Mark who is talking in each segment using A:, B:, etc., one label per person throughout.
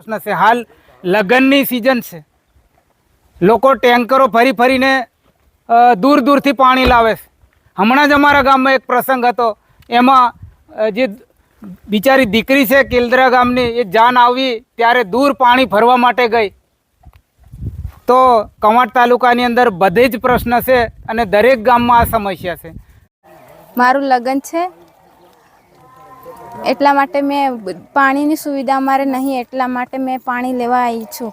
A: પ્રશ્ન છે. હાલ લગ્નની સિઝન છે. લોકો ટેન્કરો ફરી ફરીને દૂર દૂરથી પાણી લાવે છે. હમણાં જ અમારા ગામમાં એક પ્રસંગ હતો. એમાં જે બિચારી દીકરી છે, કેલદરા ગામની, એ જાન આવી ત્યારે દૂર પાણી ભરવા માટે ગઈ. તો કવાંટ તાલુકાની અંદર બધે જ પ્રશ્ન છે અને દરેક ગામમાં આ સમસ્યા છે.
B: મારું લગ્ન છે. એટલા માટે મેં પાણીની સુવિધા અમારે નહીં એટલા માટે મેં પાણી લેવા આવી છું.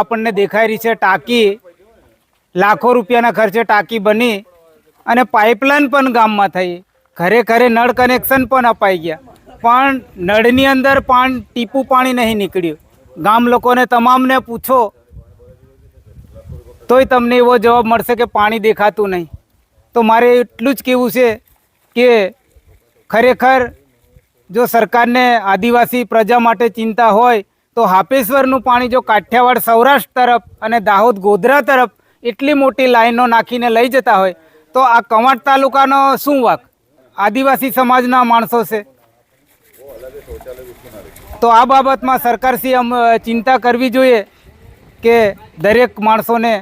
A: આપણને દેખાઈ રહી છે ટાંકી. લાખો રૂપિયાના ખર્ચે ટાંકી બની અને પાઇપલાઇન પણ ગામમાં થઈ. ઘરે ઘરે નળ કનેક્શન પણ અપાઈ ગયા. પણ નળની અંદર પાણી ટીપું પાણી નહીં નીકળ્યું. ગામ લોકોને તમામને પૂછો તોય તમને એવો જવાબ મળશે કે પાણી દેખાતું નહીં. તો મારે એટલું જ કહેવું છે કે ખરેખર જો સરકારને આદિવાસી પ્રજા માટે ચિંતા હોય, તો હાપેશ્વરનું પાણી જો કાઠિયાવાડ સૌરાષ્ટ્ર તરફ અને દાહોદ ગોધરા તરફ એટલી મોટી લાઈનો નાખીને લઈ જતા હોય, તો આ કવાંટ તાલુકાનો શું વાક? આદિવાસી સમાજના માણસો છે. તો આ બાબતમાં સરકારશ્રી ચિંતા કરવી જોઈએ કે દરેક માણસોને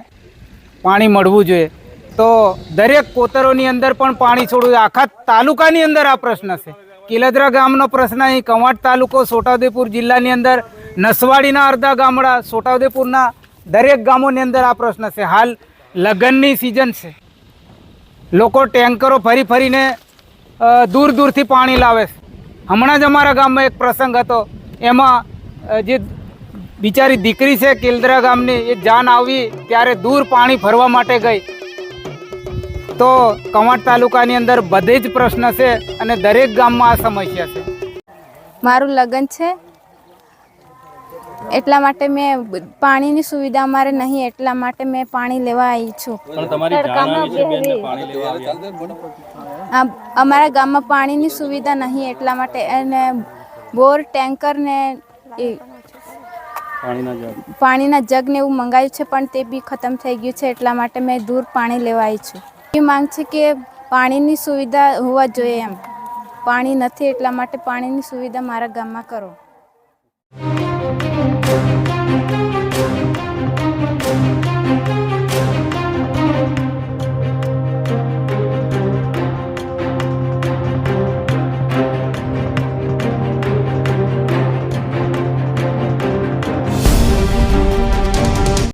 A: પાણી મળવું જોઈએ. તો દરેક કોતરોની અંદર પણ પાણી છોડવું જોઈએ. આખા તાલુકાની અંદર આ પ્રશ્ન છે. કિલદરા ગામનો પ્રશ્ન અહીં, કવાંટ તાલુકો, છોટાઉદેપુર જિલ્લાની અંદર, નસવાડીના અડધા ગામડા, છોટાઉદેપુરના દરેક ગામોની અંદર આ પ્રશ્ન છે. હાલ લગ્નની સિઝન છે. લોકો ટેન્કરો ફરી ફરીને દૂર દૂરથી પાણી લાવે છે. હમણાં જ અમારા ગામમાં એક પ્રસંગ હતો. એમાં જે બિચારી દીકરી છે કેલદરા ગામની. એ જાન આવી ત્યારે દૂર પાણી ભરવા માટે ગઈ. તો કવાંટ તાલુકાની અંદર બધે જ પ્રશ્ન છે અને દરેક ગામમાં આ સમસ્યા છે.
B: મારું લગ્ન છે. એટલા માટે મેં પાણીની સુવિધા અમારે નહીં એટલા માટે મેં પાણી લેવા આવી છું. અમારા ગામમાં પાણીની સુવિધા નહીં એટલા માટે અને બોર ટેન્કર ને એ
C: પાણીના જગ.
B: ને એવું મંગાવ્યું છે, પણ તે બી ખતમ થઈ ગયું છે, એટલા માટે મેં દૂર પાણી લેવા આવી છું. એ માંગ છે કે પાણીની સુવિધા હોવા જોઈએ એમ. પાણી નથી, એટલા માટે પાણીની સુવિધા મારા ગામમાં કરો.